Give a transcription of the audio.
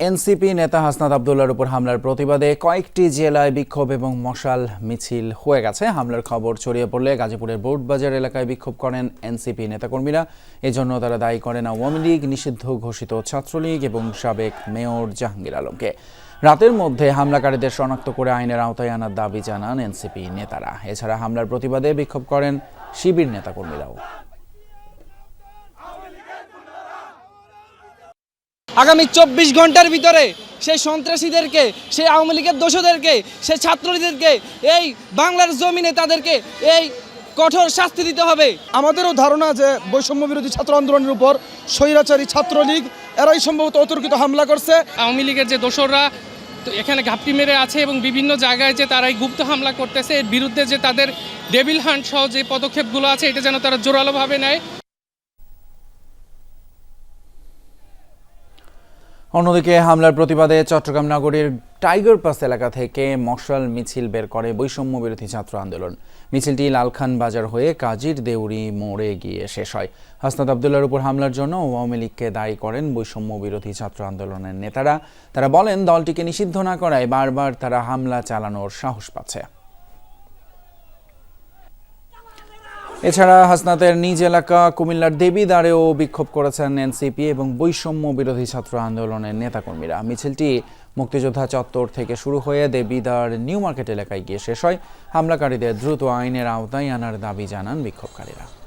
NCP নেতা হাসনাত আবদুল্লার উপর হামলার প্রতিবাদে কয়েকটি জেলায় বিক্ষোভ এবং মশাল মিছিল হয়ে গেছে। হামলার খবর ছড়িয়ে পড়লে গাজীপুরের বোর্ডবাজার এলাকায় বিক্ষোভ করেন এনসিপি নেতাকর্মীরা। এজন্য তারা দায়ী করেন আওয়ামী লীগ, নিষিদ্ধ ঘোষিত ছাত্রলীগ এবং সাবেক মেয়র জাহাঙ্গীর আলমকে। রাতের মধ্যে হামলাকারীদের শনাক্ত করে আইনের আওতায় আনার দাবি জানান এনসিপি নেতারা। এছাড়া হামলার প্রতিবাদে বিক্ষোভ করেন শিবির নেতাকর্মীরাও। আগামী চব্বিশ ঘণ্টার ভিতরে সেই সন্ত্রাসীদেরকে সেই আওয়ামী লীগের দোষদেরকে সেই ছাত্রলীগদেরকে এই বাংলার জমিনে তাদেরকে এই কঠোর শাস্তি দিতে হবে। আমাদেরও ধারণা যে বৈষম্য বিরোধী ছাত্র আন্দোলনের উপর স্বৈরাচারী ছাত্রলীগ এরাই সম্ভবত অতর্কিত হামলা করছে। আওয়ামী লীগের যে দোসররা তো এখানে ঘাপটি মেরে আছে এবং বিভিন্ন জায়গায় যে তারা এই গুপ্ত হামলা করতেছে এর বিরুদ্ধে যে তাদের ডেভিল হান্ট সহ যে পদক্ষেপগুলো আছে এটা যেন তারা জোরালোভাবে নেয়। অন্যদিকে হামলার প্রতিবাদে চট্টগ্রাম নগরীর টাইগার পাস এলাকা থেকে মশাল মিছিল বের করে বৈষম্য বিরোধী ছাত্র আন্দোলন। মিছিলটি লালখান বাজার হয়ে কাজীর দেউরি মোড়ে গিয়ে শেষ হয়। হাসনাত আবদুল্লার উপর হামলার জন্য আওয়ামী লীগকে দায়ী করেন বৈষম্য বিরোধী ছাত্র আন্দোলনের নেতারা। তারা বলেন, দলটিকে নিষিদ্ধ না করায় বারবার তারা হামলা চালানোর সাহস পাচ্ছে। এছাড়া হাসনাতের নিজ এলাকা কুমিল্লার দেবীদ্বারেও বিক্ষোভ করেছেন এনসিপি এবং বৈষম্য বিরোধী ছাত্র আন্দোলনের নেতাকর্মীরা। মিছিলটি মুক্তিযোদ্ধা চত্বর থেকে শুরু হয়ে দেবীদার নিউ মার্কেট এলাকায় গিয়ে শেষ হয়। হামলাকারীদের দ্রুত আইনের আওতায় আনার দাবি জানান বিক্ষোভকারীরা।